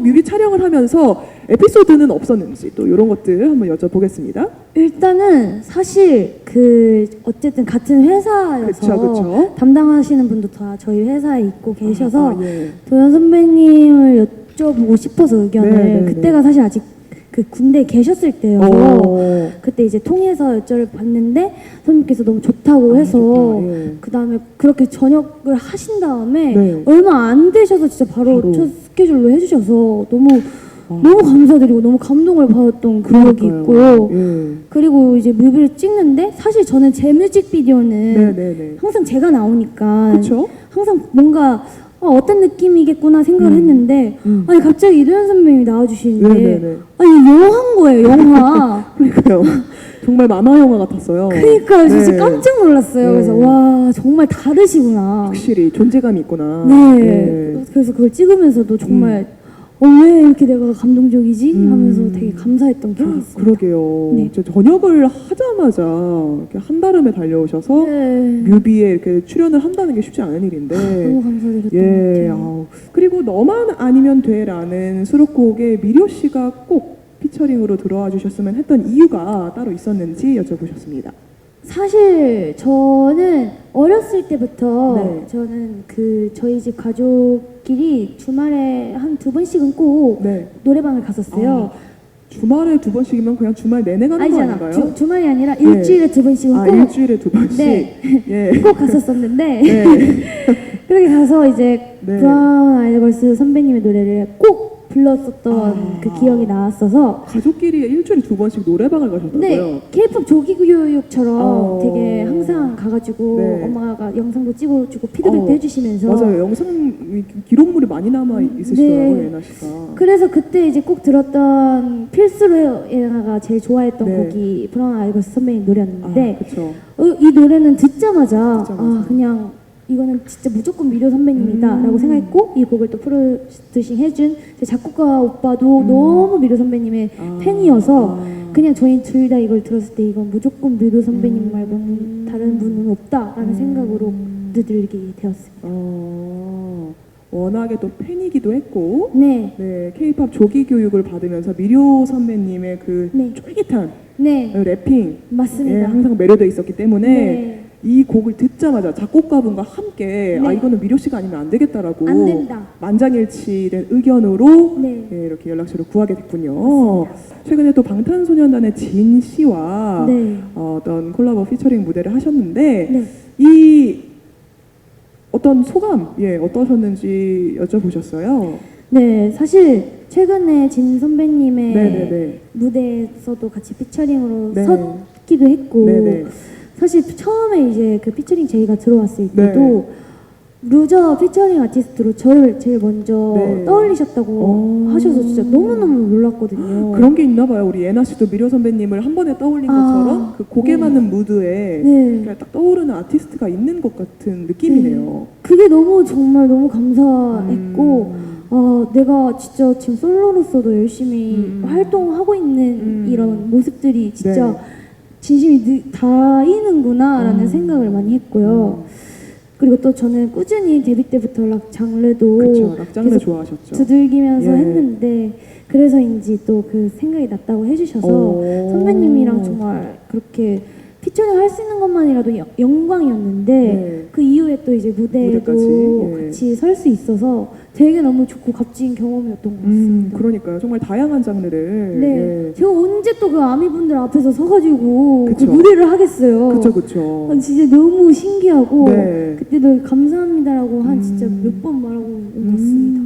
뮤비 촬영을 하면서 에피소드는 없었는지 또 이런 것들 한번 여쭤보겠습니다. 일단은 사실 그 어쨌든 같은 회사여서 그쵸, 그쵸. 담당하시는 분도 다 저희 회사에 있고 계셔서 아, 예. 도현 선배님을 여쭤보고 싶어서 의견을 네, 네, 그때가 사실 아직 그 군대에 계셨을 때여서 어, 그때 이제 통해서 여쭤봤는데 선배님께서 너무 좋다고 아, 해서 좋다, 예. 그 다음에 그렇게 전역을 하신 다음에 네. 얼마 안 되셔서 진짜 바로, 바로. 첫 스케줄로 해주셔서 너무 아. 너무 감사드리고 너무 감동을 받았던 기억이 그러니까요. 있고 예. 그리고 이제 뮤비를 찍는데 사실 저는 제 뮤직비디오는 네 네 네. 항상 제가 나오니까 그렇죠. 항상 뭔가 어, 떤 느낌이겠구나 생각을 음. 했는데 음. 아니 갑자기 이도현 선배님이 나와주시는데 네네네. 아니 영화인 거예요 영화 그러니까요. 정말 만화 영화 같았어요. 그러니까 진짜 네. 깜짝 놀랐어요 네. 그래서 와 정말 다르시구나 확실히 존재감이 있구나. 네. 네. 그래서 그걸 찍으면서 정말 어, 왜 이렇게 내가 감동적이지 음. 하면서 되게 감사했던 기억이 아, 있어요 그러게요. 네. 저 전역을 하자마자 이렇게 한 달음에 달려오셔서 네. 뮤비에 이렇게 출연을 한다는 게 쉽지 않은 일인데. 너무 감사드렸던 것 예, 같아요 아우. 그리고 너만 아니면 돼라는 수록곡에 미려 씨가 꼭 피처링으로 들어와 주셨으면 했던 이유가 따로 있었는지 여쭤보셨습니다. 사실 저는 어렸을 때부터 네. 저는 그 저희 집 가족끼리 주말에 한 두 번씩은 꼭 네. 노래방을 갔었어요. 주말에 두 번씩이면 그냥 주말 내내 가는 거 아니잖아. 아닌가요? 주, 주말이 아니라 일주일에 두 번씩은 아, 꼭, 일주일에 두 번씩. 네. 예. 꼭 갔었었는데 네. 그렇게 가서 이제 네. 브라운 아이걸스 선배님의 노래를 꼭 불렀었던 아. 그 기억이 나왔어서 가족끼리 일주일에 두 번씩 노래방을 가셨다고요? 네, 케이팝 조기 교육처럼 어. 되게 항상 가가지고 네. 엄마가 영상도 찍어주고 피드백도 어, 해주시면서 맞아요. 영상 기록물이 많이 남아 있으시더라고요, 네. 예나 씨가. 그래서 그때 이제 꼭 들었던 필수로 예나가 제일 좋아했던 네. 곡이 브라운 아이걸스 선배님 노래였는데 아. 어, 이 노래는 듣자마자, 듣자마자. 아 그냥 이거는 진짜 무조건 미료 선배님이다라고 음. 생각했고 이 곡을 또 프로듀싱 해준 제 작곡가 오빠도 너무 미료 선배님의 음. 아, 팬이어서 아. 그냥 저희 둘 다 이걸 들었을 때 이건 무조건 미료 선배님 음. 말고는 다른 분은 없다라는 생각으로 들게 되었습니다. 어, 워낙에 또 팬이기도 했고, 네, 네, 케이팝 조기 교육을 받으면서 미료 선배님의 그 네. 쫄깃한 네, 래핑, 맞습니다. 예, 항상 매료돼 있었기 때문에 네. 이 곡을 듣자마자 작곡가분과 함께 아 네. 이거는 미료 씨가 아니면 안 되겠다라고 안 된다. 만장일치된 의견으로 네. 예, 이렇게 연락처를 구하게 됐군요. 최근에 또 방탄소년단의 진 씨와 네. 어, 어떤 콜라보 피처링 무대를 하셨는데 네. 이 어떤 소감 예 어떠셨는지 여쭤보셨어요. 네, 사실 최근에 진 선배님의 네네네. 무대에서도 같이 피처링으로 네. 섰기도 했고 네네. 사실 처음에 이제 그 피처링 제의가 들어왔을 네. 때도 루저 피처링 아티스트로 저를 제일 먼저 네. 떠올리셨다고 오. 하셔서 진짜 너무너무 놀랐거든요. 그런 게 있나 봐요. 우리 예나 씨도 미료 선배님을 한 번에 떠올린 아, 것처럼 그 네. 맞는 무드에 네. 그냥 딱 떠오르는 아티스트가 있는 것 같은 느낌이네요. 그게 너무 정말 너무 감사했고 음. 아, 내가 진짜 지금 솔로로서도 열심히 음. 활동하고 있는 음. 이런 모습들이 진짜 네. 진심이 느- 닿이는구나라는 음. 생각을 많이 했고요. 그리고 또 저는 꾸준히 데뷔 때부터 락 장르도 그렇죠. 락장르 계속 좋아하셨죠. 두들기면서 예. 했는데 그래서인지 또 그 생각이 났다고 해주셔서 오. 선배님이랑 정말 그렇게 피처링 할 수 있는 것만이라도 여- 영광이었는데 네. 그 이후에 또 이제 무대에도 무대까지, 예. 같이 설 수 있어서 되게 너무 좋고 값진 경험이었던 것 음, 같습니다. 그러니까요. 정말 다양한 장르를. 네, 예. 제가 언제 또 그 아미분들 앞에서 서가지고 그 그쵸. 무대를 하겠어요. 그쵸, 그쵸. 아, 진짜 너무 신기하고 네. 그때도 감사합니다라고 한 진짜 음. 몇번 말하고. 음,